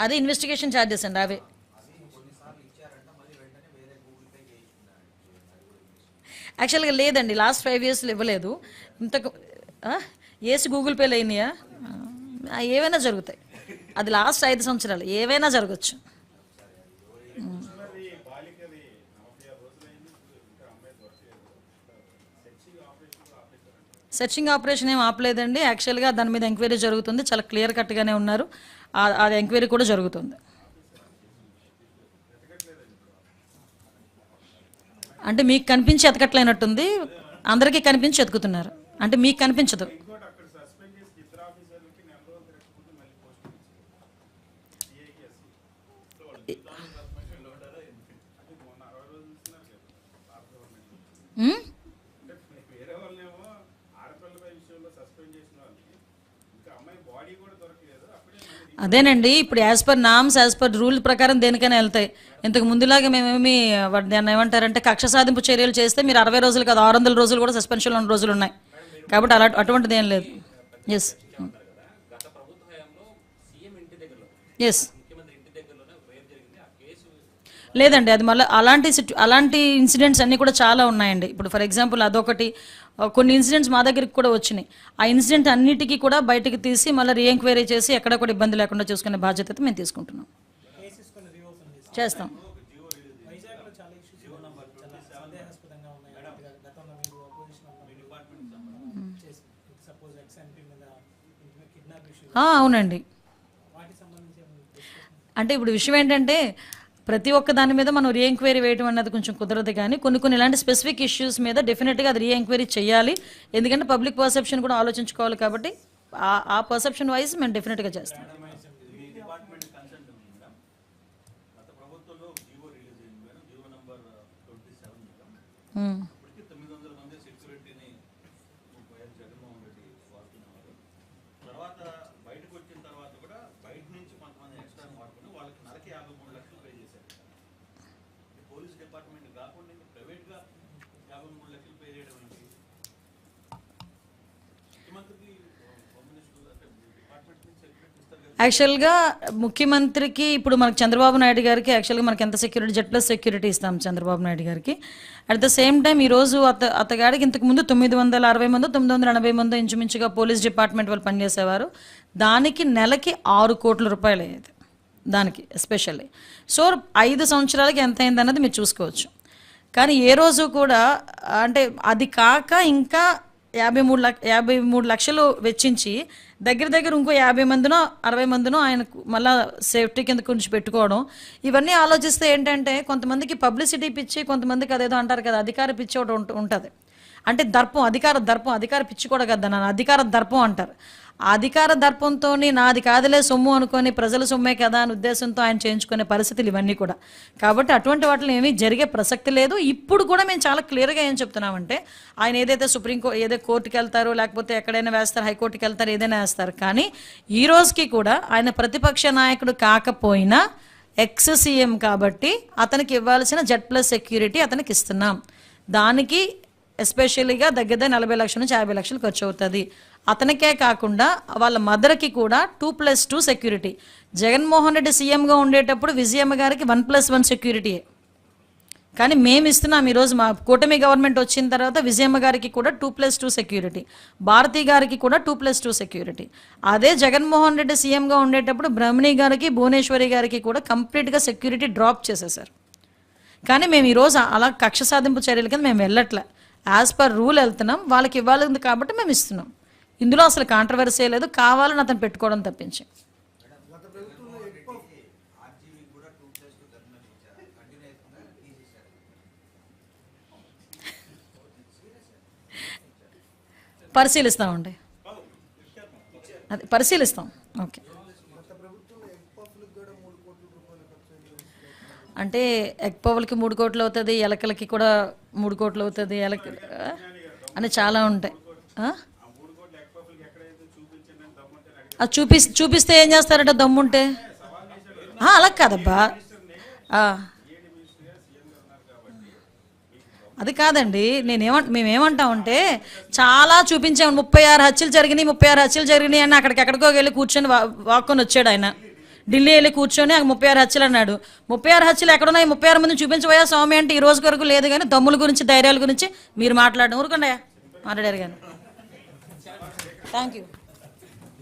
అదే investigation charges అండి అవే. యాక్చువల్గా లేదండి లాస్ట్ ఫైవ్ ఇయర్స్లో ఇవ్వలేదు. ఇంతకు ఆ? ఏసి గూగుల్ పేలు అయినాయా? ఏవైనా జరుగుతాయి. అది లాస్ట్ ఐదు సంవత్సరాలు ఏవైనా జరగచ్చు. సెర్చింగ్ ఆపరేషన్ ఏం ఆపలేదండి. యాక్చువల్గా దాని మీద ఎంక్వైరీ జరుగుతుంది. చాలా క్లియర్ కట్గానే ఉన్నారు. అది ఎంక్వైరీ కూడా జరుగుతుంది. అంటే మీకు కనిపించి ఎతకట్లేనట్టుంది. అందరికీ కనిపించి ఎతుకుతున్నారు. అంటే మీకు కనిపించదు. Hmm? అదేనండి ఇప్పుడు as per norms as per rule ప్రకారం దేనికైనా వెళ్తాయి. ఇంతకు ముందులాగా మేమేమి వాటి దాన్ని ఏమంటారంటే కక్ష సాధింపు చర్యలు చేస్తే మీరు అరవై రోజులు కాదు ఆరు వందల రోజులు కూడా సస్పెన్షన్లో ఉన్న రోజులు ఉన్నాయి. కాబట్టి అలా అటువంటిది ఏం లేదు. ఎస్ ఎస్ లేదండి అది మళ్ళీ అలాంటి సిట్యు అలాంటి ఇన్సిడెంట్స్ అన్నీ కూడా చాలా ఉన్నాయండి. ఇప్పుడు ఫర్ ఎగ్జాంపుల్ అదొకటి. కొన్ని ఇన్సిడెంట్స్ మా దగ్గరికి కూడా వచ్చినాయి. ఆ ఇన్సిడెంట్ అన్నిటికీ కూడా బయటకు తీసి మళ్ళీ రీఎంక్వైరీ చేసి ఎక్కడ కూడా ఇబ్బంది లేకుండా చూసుకునే బాధ్యత అయితే మేము తీసుకుంటున్నాం. చేస్తాం. అవునండి. అంటే ఇప్పుడు విషయం ఏంటంటే ప్రతి ఒక్క దాని మీద మనం రీఎంక్వైరీ వేయడం అన్నది కొంచెం కుదరదు కానీ కొన్ని కొన్ని ఇలాంటి స్పెసిఫిక్ ఇష్యూస్ మీద డెఫినెట్గా అది రీఎంక్వైరీ చేయాలి. ఎందుకంటే పబ్లిక్ పర్సెప్షన్ కూడా ఆలోచించుకోవాలి కాబట్టి ఆ- ఆ పర్సెప్షన్ వైజ్ మేము డెఫినెట్గా చేస్తాం. మీ డిపార్ట్మెంట్ కన్సల్ట్ ఉంది మేడం గత ప్రభుత్వంలో జీవో రిలీజ్ అయింది madam GO number twenty seven madam um. ఇప్పటికి తొమ్మిది వందల మంది సెక్యూరిటీని వైఎస్ జగన్మోహన్ రెడ్డి వాడుతున్నారు తర్వాత బయటకు వచ్చిన తర్వాత కూడా బయట నుంచి కొంతమంది ఎక్స్ట్రా వాడుకుని వాళ్ళకి నెలకి యాభై మూడు లక్షలు పే చేశారు ఈ పోలీస్ డిపార్ట్మెంట్ కాకుండా ఇంకా ప్రైవేట్గా యాభై మూడు లక్షలు పే చేయడం ఏంటి ముఖ్యమంత్రికి హోమ్ మినిస్టర్ అంటే డిపార్ట్మెంట్ నుంచి సెక్యూరిటీ ఇస్తారు కదా యాక్చువల్గా ముఖ్యమంత్రికి ఇప్పుడు మనకు చంద్రబాబు నాయుడు గారికి యాక్చువల్గా మనకి ఎంత సెక్యూరిటీ జెడ్ ప్లస్ సెక్యూరిటీ ఇస్తాం చంద్రబాబు నాయుడు గారికి. అట్ ద సేమ్ టైం ఈరోజు అత అతగాడికి ఇంతకు ముందు తొమ్మిది వందల అరవై మందో తొమ్మిది వందల ఎనభై మందో ఇంచుమించుగా పోలీస్ డిపార్ట్మెంట్ వాళ్ళు పనిచేసేవారు. దానికి నెలకి ఆరు కోట్ల రూపాయలు అయ్యేది. దానికి ఎస్పెషల్లీ సో ఐదు సంవత్సరాలకి ఎంత అయింది అన్నది మీరు చూసుకోవచ్చు. కానీ ఏ రోజు కూడా అంటే అది కాక ఇంకా యాభై మూడు లక్ష యాభై మూడు లక్షలు వెచ్చించి దగ్గర దగ్గర ఇంకో యాభై మందినో అరవై మందినో ఆయనకు మళ్ళా సేఫ్టీ కింద కొంచెం పెట్టుకోవడం. ఇవన్నీ ఆలోచిస్తే ఏంటంటే కొంతమందికి పబ్లిసిటీ పిచ్చి కొంతమందికి అదేదో అంటారు కదా అధికార పిచ్చి ఒకటి ఉంటుంది. అంటే దర్పం అధికార దర్పం అధికార పిచ్చి కూడా కదా నన్ను అధికార దర్పం అంటారు. అధికార దర్పంతో నాది కాదులే సొమ్ము అనుకొని ప్రజల సొమ్మే కదా అని ఉద్దేశంతో ఆయన చేయించుకునే పరిస్థితులు ఇవన్నీ కూడా. కాబట్టి అటువంటి వాటిలో ఏమీ జరిగే ప్రసక్తి లేదు. ఇప్పుడు కూడా మేము చాలా క్లియర్గా ఏం చెప్తున్నామంటే ఆయన ఏదైతే సుప్రీంకోర్టు ఏదో కోర్టుకి వెళ్తారో లేకపోతే ఎక్కడైనా వేస్తారు హైకోర్టుకి వెళ్తారు ఏదైనా వేస్తారు కానీ ఈ రోజుకి కూడా ఆయన ప్రతిపక్ష నాయకుడు కాకపోయినా ఎక్స్ సీఎం కాబట్టి అతనికి ఇవ్వాల్సిన జెడ్ ప్లస్ సెక్యూరిటీ అతనికి ఇస్తున్నాం. దానికి ఎస్పెషల్లీగా దగ్గర దగ్గర నలభై లక్షల నుంచి యాభై లక్షలు ఖర్చు అవుతుంది. అతనికే కాకుండా వాళ్ళ మదర్కి కూడా two plus two security Jaganmohan Reddy సీఎంగా ఉండేటప్పుడు విజయమ్మ గారికి వన్ ప్లస్ వన్ సెక్యూరిటీయే కానీ మేము ఇస్తున్నాం ఈరోజు మా కూటమి గవర్నమెంట్ వచ్చిన తర్వాత విజయమ్మ గారికి కూడా two plus two security Bharathi గారికి కూడా టూ ప్లస్ టూ సెక్యూరిటీ అదే జగన్మోహన్ రెడ్డి సీఎంగా ఉండేటప్పుడు బ్రహ్మణి గారికి భువనేశ్వరి గారికి కూడా కంప్లీట్గా సెక్యూరిటీ డ్రాప్ చేసేసారు కానీ మేము ఈరోజు అలా కక్ష సాధింపు చర్యల కింద మేము వెళ్ళట్లే. యాజ్ పర్ రూల్ వెళ్తున్నాం వాళ్ళకి ఇవ్వాలి కాబట్టి మేము ఇస్తున్నాం. ఇందులో అసలు కాంట్రవర్సీ లేదు. కావాలని అతను పెట్టుకోవడం తప్పించి. పరిశీలిస్తామండి. అది పరిశీలిస్తాం. ఓకే. అంటే ఎగ్ పవ్వులకి మూడు కోట్లు అవుతుంది ఎలకలకి కూడా మూడు కోట్లు అవుతుంది ఎలక అని చాలా ఉంటాయి. అది చూపి చూపిస్తే ఏం చేస్తారట దమ్ముంటే? అలా కాదబ్బా. అది కాదండి నేనేమంట మేమేమంటామంటే చాలా చూపించాము. ముప్పై ఆరు హత్యలు జరిగినాయి ముప్పై ఆరు హత్యలు జరిగినాయి అని అక్కడికి ఎక్కడికో వెళ్ళి కూర్చొని వాక్కొని వచ్చాడు ఆయన. ఢిల్లీ వెళ్ళి కూర్చొని ముప్పై ఆరు హత్యలు అన్నాడు. ముప్పై ఆరు హత్యలు ఎక్కడున్నాయి? ముప్పై ఆరు మంది చూపించబోయా స్వామి అంటే ఈ రోజు వరకు లేదు కానీ దమ్ముల గురించి ధైర్యాల గురించి మీరు మాట్లాడడం ఊరుకుండా మాట్లాడారు కానీ. Thank you